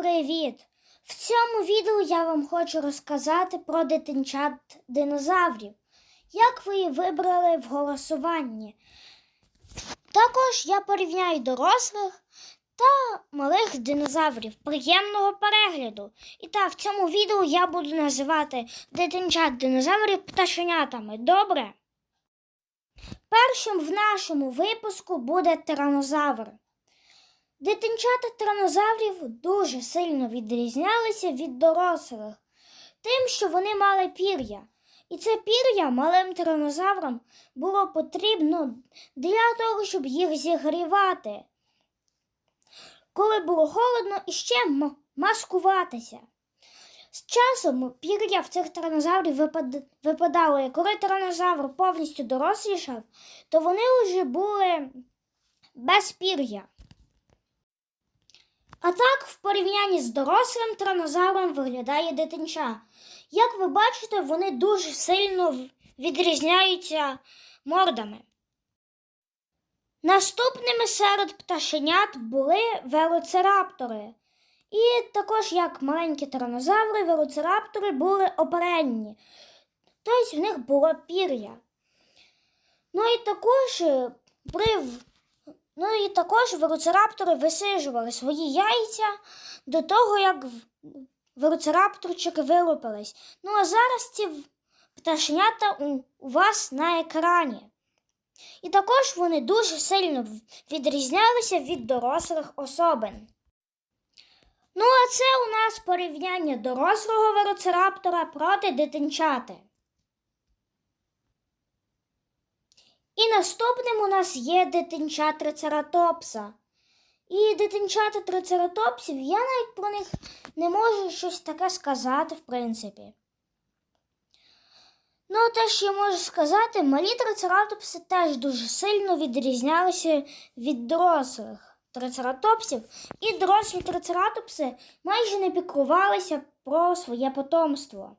привіт! В цьому відео я вам хочу розказати про дитинчат динозаврів, як ви її вибрали в голосуванні. Також я порівняю дорослих та малих динозаврів. Приємного перегляду! І так, в цьому відео я буду називати дитинчат динозаврів пташенятами. Добре? Першим в нашому випуску буде тиранозавр. Дитинчата тиранозаврів дуже сильно відрізнялися від дорослих, тим, що вони мали пір'я. І це пір'я малим тиранозаврам було потрібно для того, щоб їх зігрівати. Коли було холодно, і ще маскуватися. З часом пір'я в цих тиранозаврів випад- випадало, і коли тиранозавр повністю дорослішав, то вони вже були без пір'я. А так, в порівнянні з дорослим тиранозавром виглядає дитинча. Як ви бачите, вони дуже сильно відрізняються мордами. Наступними серед пташенят були велоцираптори. І також, як маленькі тиранозаври, велоцираптори були оперенні, тобто в них було пір'я. Ну і також е, при Ну і також велоцираптори висижували свої яйця до того, як велоцирапторчики вилупились. Ну а зараз ці пташенята у, у вас на екрані. І також вони дуже сильно відрізнялися від дорослих особин. Ну, а це у нас порівняння дорослого велоцираптора проти дитинчати. І наступним у нас є дитинча трицератопса. І дитинчата трицератопсів, я навіть про них не можу щось таке сказати, в принципі. Ну, те, що я можу сказати, малі трицератопси теж дуже сильно відрізнялися від дорослих трицератопсів, і дорослі трицератопси майже не піклувалися про своє потомство.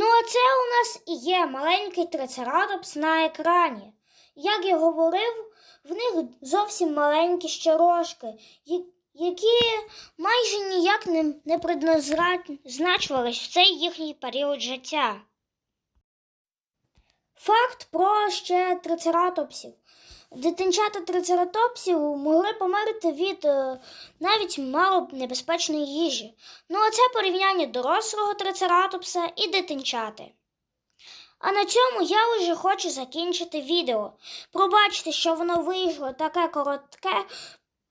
Ну, а це у нас і є маленький трицератопс на екрані. Як я говорив, в них зовсім маленькі ще рожки, які майже ніяк не предназначувались в цей їхній період життя. Факт про ще трицератопсів. Дитинчата трицератопсів могли померти від е, навіть мало небезпечної їжі. Ну, а це порівняння дорослого трицератопса і дитинчати. А на цьому я вже хочу закінчити відео. Пробачте, що воно вийшло таке коротке.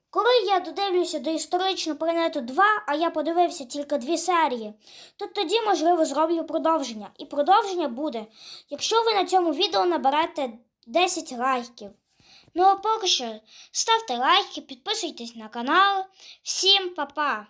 Коли я додивлюся до історичну планету 2, а я подивився тільки дві серії, то тоді, можливо, зроблю продовження. І продовження буде, якщо ви на цьому відео наберете 10 лайків. Ну а поки що ставте лайки, підписуйтесь на канал. Всім па-па!